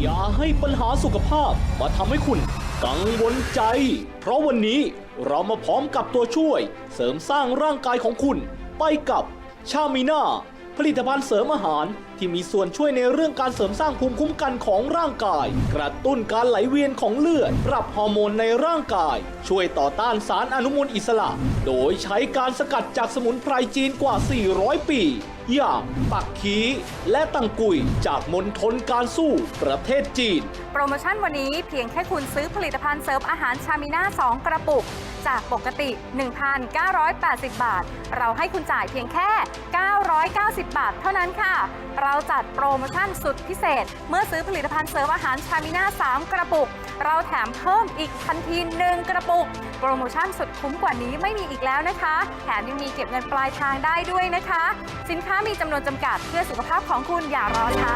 อย่าให้ปัญหาสุขภาพมาทำให้คุณกังวลใจ เพราะวันนี้เรามาพร้อมกับตัวช่วย เสริมสร้างร่างกายของคุณ ไปกับชามิน่าผลิตภัณฑ์เสริมอาหารที่มีส่วนช่วยในเรื่องการเสริมสร้างภูมิคุ้มกันของร่างกาย กระตุ้นการไหลเวียนของเลือด ปรับฮอร์โมนในร่างกาย ช่วยต่อต้านสารอนุมูลอิสระ โดยใช้การสกัดจากสมุนไพรจีนกว่า 400 ปี อย่างปักขีและตังกุยจากมณฑลการสู้ประเทศจีน โปรโมชั่นวันนี้เพียงแค่คุณซื้อผลิตภัณฑ์เสริมอาหารชามิน่า 2 กระปุก จากปกติ 1,980 บาท เราให้คุณจ่ายเพียงแค่ 990 บาทเท่านั้นค่ะ เราจัดโปรโมชั่นสุดพิเศษ เมื่อซื้อผลิตภัณฑ์เสริมอาหารชามิน่า 3 กระปุก เราแถมเพิ่มอีกทันที1กระปุก โปรโมชั่นสุดคุ้มกว่านี้ไม่มีอีกแล้วนะคะ แถมยังมีเก็บเงินปลายทางได้ด้วยนะคะ สินค้ามีจำนวนจำกัดเพื่อสุขภาพของคุณอย่ารอช้า